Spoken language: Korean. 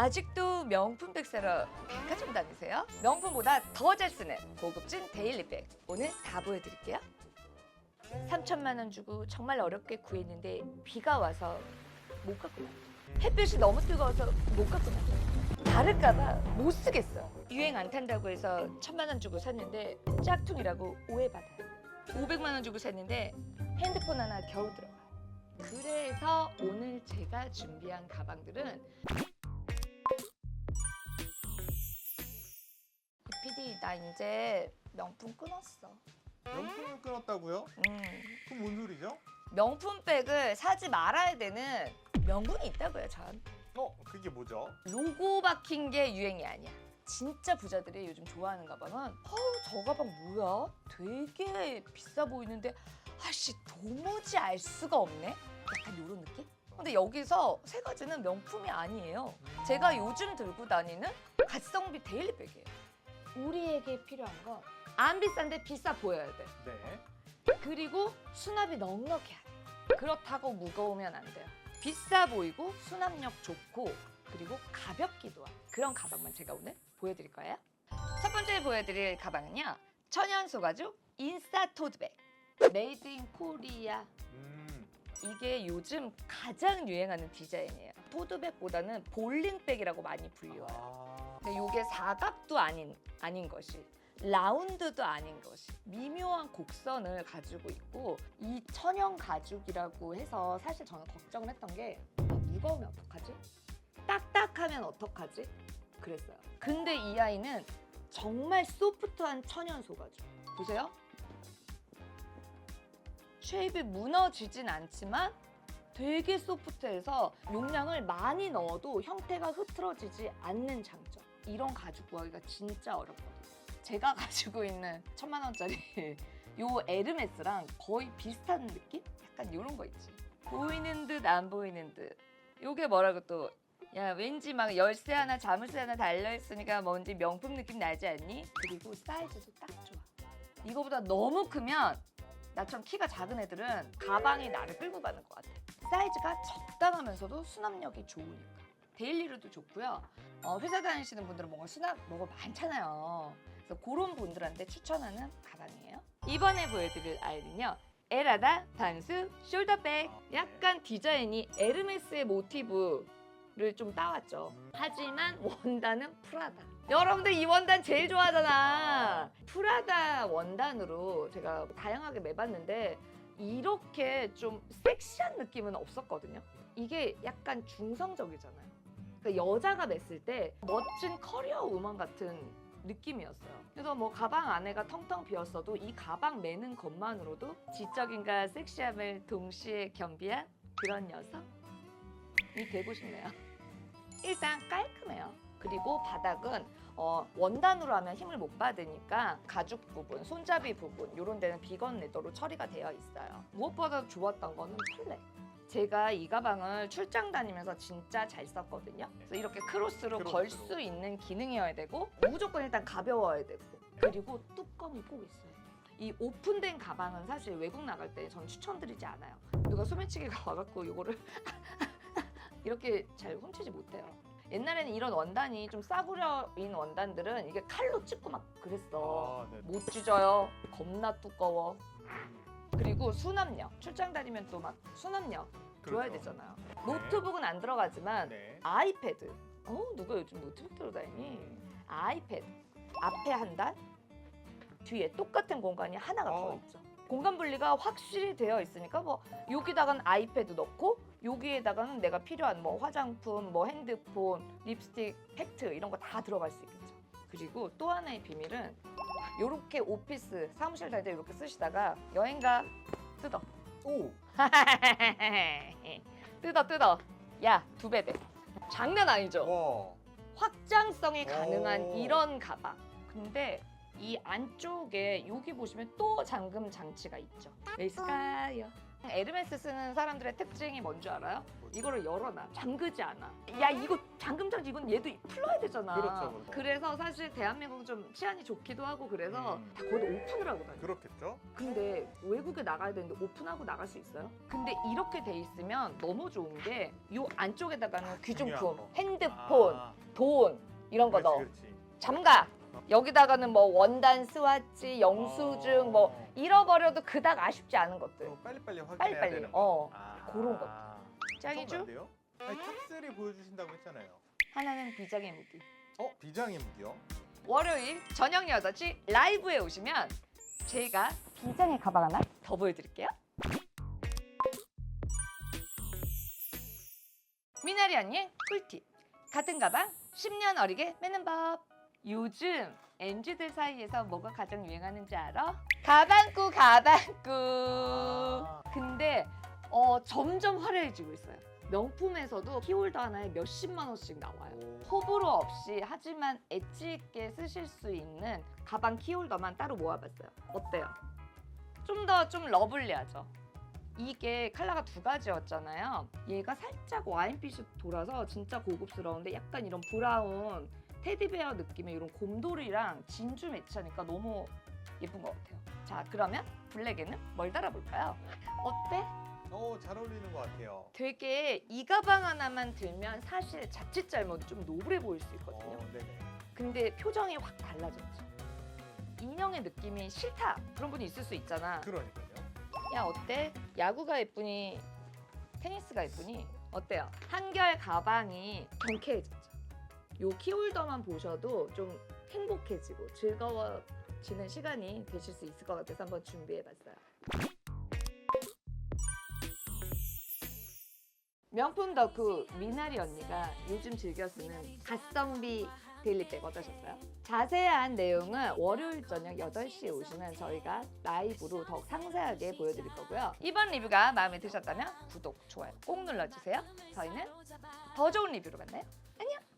아직도 명품 백 사러 백화점 다니세요? 명품보다 더 잘 쓰는 고급진 데일리백 오늘 다 보여드릴게요. 3천만 원 주고 정말 어렵게 구했는데 비가 와서 못 갖고 나. 햇볕이 너무 뜨거워서 못 갖고 나. 다를까봐 못 쓰겠어. 유행 안 탄다고 해서 천만 원 주고 샀는데 짝퉁이라고 오해받아요. 500만 원 주고 샀는데 핸드폰 하나 겨우 들어가. 그래서 오늘 제가 준비한 가방들은 PD 나 이제 명품 끊었어. 명품을 끊었다고요? 음. 그럼 뭔 소리죠? 명품백을 사지 말아야 되는 명분이 있다고요, 전. 어, 그게 뭐죠? 로고 박힌 게 유행이 아니야. 진짜 부자들이 요즘 좋아하는 가방은 어우 저 가방 뭐야? 되게 비싸 보이는데 아씨 도무지 알 수가 없네? 약간 이런 느낌? 근데 여기서 세 가지는 명품이 아니에요. 제가 요즘 들고 다니는 가성비 데일리백이에요. 우리에게 필요한 건 안 비싼데 비싸 보여야 돼. 네. 그리고 수납이 넉넉해야 돼. 그렇다고 무거우면 안 돼요. 비싸 보이고 수납력 좋고 그리고 가볍기도 한 그런 가방만 제가 오늘 보여드릴 거예요. 첫 번째 보여드릴 가방은요. 천연 소가죽 인싸 토드백. 메이드 인 코리아. 음. 이게 요즘 가장 유행하는 디자인이에요. 토드백보다는 볼링백이라고 많이 불려요. 아. 근데 이게 사각도 아닌 아닌 것이 라운드도 아닌 것이 미묘한 곡선을 가지고 있고 이 천연 가죽이라고 해서 사실 저는 걱정을 했던 게 아, 무거우면 어떡하지? 딱딱하면 어떡하지? 그랬어요. 근데 이 아이는 정말 소프트한 천연 소가죽. 보세요. 쉐입이 무너지진 않지만 되게 소프트해서 용량을 많이 넣어도 형태가 흐트러지지 않는 장점. 이런 가죽 구하기가 진짜 어렵거든요. 제가 가지고 있는 천만 원짜리 요 에르메스랑 거의 비슷한 느낌? 약간 이런 거 있지. 보이는 듯 안 보이는 듯. 요게 뭐라고 또. 야 왠지 막 열쇠 하나 자물쇠 하나 달려 있으니까 뭔지 명품 느낌 나지 않니? 그리고 사이즈도 딱 좋아. 이거보다 너무 크면 나처럼 키가 작은 애들은 가방이 나를 끌고 가는 것 같아. 사이즈가 적당하면서도 수납력이 좋으니까. 데일리로도 좋고요. 어, 회사 다니시는 분들은 뭔가 수납 뭐가 많잖아요. 그래서 그런 분들한테 추천하는 가방이에요. 이번에 보여드릴 아이는요. 에라다 반수 숄더백. 약간 디자인이 에르메스의 모티브를 좀 따왔죠. 하지만 원단은 프라다. 여러분들 이 원단 제일 좋아하잖아. 프라다 원단으로 제가 다양하게 매봤는데 이렇게 좀 섹시한 느낌은 없었거든요. 이게 약간 중성적이잖아요. 그러니까 여자가 맸을 때 멋진 커리어 우먼 같은 느낌이었어요. 그래서 뭐 가방 안에가 텅텅 비었어도 이 가방 매는 것만으로도 지적인과 섹시함을 동시에 겸비한 그런 녀석이 되고 싶네요. 일단 깔끔해요. 그리고 바닥은 어, 원단으로 하면 힘을 못 받으니까 가죽 부분, 손잡이 부분 이런 데는 비건 레더로 처리가 되어 있어요. 무엇보다 좋았던 거는 플랫. 제가 이 가방을 출장 다니면서 진짜 잘 썼거든요. 그래서 이렇게 크로스로 크로스로. 걸 수 있는 기능이어야 되고 무조건 일단 가벼워야 되고 그리고 뚜껑이 꼭 있어요. 이 오픈된 가방은 사실 외국 나갈 때 전 추천드리지 않아요. 누가 소매치기가 와갖고 이거를 이렇게 잘 훔치지 못해요. 옛날에는 이런 원단이 좀 싸구려인 원단들은 이게 칼로 찢고 막 그랬어. 아, 네. 못 찢어요. 겁나 두꺼워. 그리고 수납력. 출장 다니면 또 막 수납력 좋아야 그렇죠. 되잖아요. 노트북은 안 들어가지만 네. 아이패드. 어 누가 요즘 노트북 들어다니니? 아이패드. 앞에 한 단, 뒤에 똑같은 공간이 하나가 더 어. 있죠. 공간 분리가 확실히 되어 있으니까 뭐 여기다가는 아이패드 넣고 여기에다가는 내가 필요한 뭐 화장품, 뭐 핸드폰, 립스틱, 팩트 이런 거 다 들어갈 수 있겠죠. 그리고 또 하나의 비밀은 이렇게 오피스 사무실 다닐 때 이렇게 쓰시다가 여행가 뜯어. 오. 뜯어 뜯어. 야 두 배 돼. 장난 아니죠? 와. 확장성이 가능한 오. 이런 가방. 근데 이 안쪽에 여기 보시면 또 잠금 장치가 있죠. 왜 있을까요? 에르메스 쓰는 사람들의 특징이 뭔 줄 알아요? 이거를 열어놔. 잠그지 않아. 야 이거 잠금 장치 이건 얘도 풀어야 되잖아. 그렇죠, 그렇죠. 그래서 사실 대한민국은 좀 치안이 좋기도 하고 그래서 음. 다 거의 오픈을 하고 다녀. 그렇겠죠? 근데 외국에 나가야 되는데 오픈하고 나갈 수 있어요? 근데 이렇게 돼 있으면 너무 좋은 게 요 안쪽에다가는 귀중품, 중요한 거. 핸드폰, 아, 돈 이런 거 그렇지, 넣어. 그렇지. 잠가. 여기다가는 뭐 원단, 스와치, 영수증 뭐 어. 잃어버려도 그닥 아쉽지 않은 것들. 어, 빨리빨리 확인해야 빨리빨리. 되는 거. 어. 아, 그런 것. 짱이죠? 엄청난데요? 아니 탑3 보여주신다고 했잖아요. 하나는 비장의 무기. 어? 비장의 무기요? 월요일 저녁 8시 라이브에 오시면 제가 비장의 가방 하나 더 보여드릴게요. 미나리 언니 꿀팁. 같은 가방 10년 어리게 매는 법. 요즘 MZ들 사이에서 뭐가 가장 유행하는지 알아? 가방꾸 가방꾸. 아. 근데 어, 점점 화려해지고 있어요. 명품에서도 키홀더 하나에 몇십만 원씩 나와요. 오. 호불호 없이 하지만 엣지 있게 쓰실 수 있는 가방 키홀더만 따로 모아봤어요. 어때요? 좀 더 좀 러블리하죠? 이게 컬러가 두 가지였잖아요. 얘가 살짝 와인빛이 돌아서 진짜 고급스러운데 약간 이런 브라운 테디베어 느낌의 이런 곰돌이랑 진주 매치하니까 너무 예쁜 것 같아요. 자 그러면 블랙에는 뭘 달아볼까요? 어때? 어, 잘 어울리는 것 같아요. 되게 이 가방 하나만 들면 사실 자칫 잘못 좀 노블해 보일 수 있거든요. 어, 네네. 근데 표정이 확 달라졌죠. 인형의 느낌이 싫다 그런 분이 있을 수 있잖아. 그러니까요. 야 어때? 야구가 예쁘니 테니스가 예쁘니 어때요? 한결 가방이 경쾌해졌죠. 요 키홀더만 보셔도 좀 행복해지고 즐거워지는 시간이 되실 수 있을 것 같아서 한번 준비해봤어요. 명품 덕후 미나리 언니가 요즘 즐겨 쓰는 가성비 데일리백 어떠셨어요? 자세한 내용은 월요일 저녁 8시에 오시면 저희가 라이브로 더욱 상세하게 보여드릴 거고요. 이번 리뷰가 마음에 드셨다면 구독, 좋아요 꼭 눌러주세요. 저희는 더 좋은 리뷰로 만나요. 안녕!